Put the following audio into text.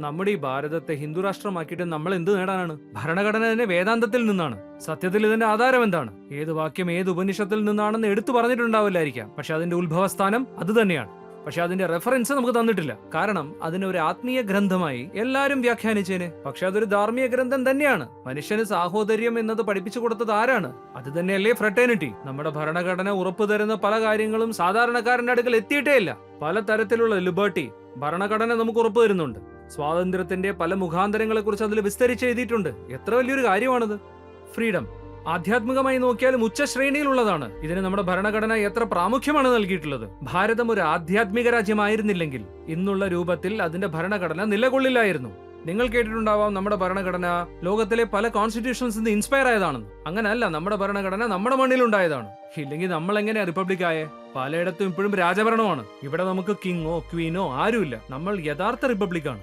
നമ്മുടെ ഈ ഭാരതത്തെ ഹിന്ദു രാഷ്ട്രമാക്കിയിട്ട് നമ്മൾ എന്ത് നേടാനാണ്? ഭരണഘടന തന്നെ വേദാന്തത്തിൽ നിന്നാണ്. സത്യത്തിൽ ഇതിന്റെ ആധാരം എന്താണ്? ഏത് വാക്യം ഏത് ഉപനിഷത്തിൽ നിന്നാണെന്ന് എടുത്തു പറഞ്ഞിട്ടുണ്ടാവില്ലായിരിക്കാം. പക്ഷെ അതിന്റെ ഉത്ഭവസ്ഥാനം അത് തന്നെയാണ്. പക്ഷെ അതിന്റെ റെഫറൻസ് നമുക്ക് തന്നിട്ടില്ല. കാരണം അതിനെ ഒരു ആത്മീയ ഗ്രന്ഥമായി എല്ലാവരും വ്യാഖ്യാനിച്ചേനെ. പക്ഷെ അതൊരു ധാർമ്മിക ഗ്രന്ഥം തന്നെയാണ്. മനുഷ്യന് സാഹോദര്യം എന്നത് പഠിപ്പിച്ചു കൊടുത്തത് ആരാണ്? അത് തന്നെയല്ലേ ഫ്രട്ടേണിറ്റി നമ്മുടെ ഭരണഘടന ഉറപ്പു തരുന്ന പല കാര്യങ്ങളും സാധാരണക്കാരന്റെ അടുക്കൽ എത്തിയിട്ടേ ഇല്ല. പല തരത്തിലുള്ള ലിബർട്ടി ഭരണഘടന നമുക്ക് ഉറപ്പു തരുന്നുണ്ട്. സ്വാതന്ത്ര്യത്തിന്റെ പല മുഖാന്തരങ്ങളെ കുറിച്ച് അതിൽ വിസ്തരിച്ച് എഴുതിയിട്ടുണ്ട്. എത്ര വലിയൊരു കാര്യമാണത്. ഫ്രീഡം. ആധ്യാത്മികമായി നോക്കിയാലും ഉച്ച ശ്രേണിയിലുള്ളതാണ് ഇതിന് നമ്മുടെ ഭരണഘടന എത്ര പ്രാമുഖ്യമാണ് നൽകിയിട്ടുള്ളത്. ഭാരതം ഒരു ആധ്യാത്മിക രാജ്യമായിരുന്നില്ലെങ്കിൽ ഇന്നുള്ള രൂപത്തിൽ അതിന്റെ ഭരണഘടന നിലകൊള്ളില്ലായിരുന്നു. നിങ്ങൾ കേട്ടിട്ടുണ്ടാവാം നമ്മുടെ ഭരണഘടന ലോകത്തിലെ പല കോൺസ്റ്റിറ്റ്യൂഷൻസ് ഇൻസ്പയർ ആയതാണെന്ന്. അങ്ങനല്ല നമ്മുടെ ഭരണഘടന നമ്മുടെ മണ്ണിലുണ്ടായതാണ്. ഇല്ലെങ്കിൽ നമ്മൾ എങ്ങനെയാ റിപ്പബ്ലിക് ആയേ? പലയിടത്തും ഇപ്പോഴും രാജഭരണമാണ്. ഇവിടെ നമുക്ക് കിങ്ങോ ക്വീനോ ആരുമില്ല. നമ്മൾ യഥാർത്ഥ റിപ്പബ്ലിക്കാണ്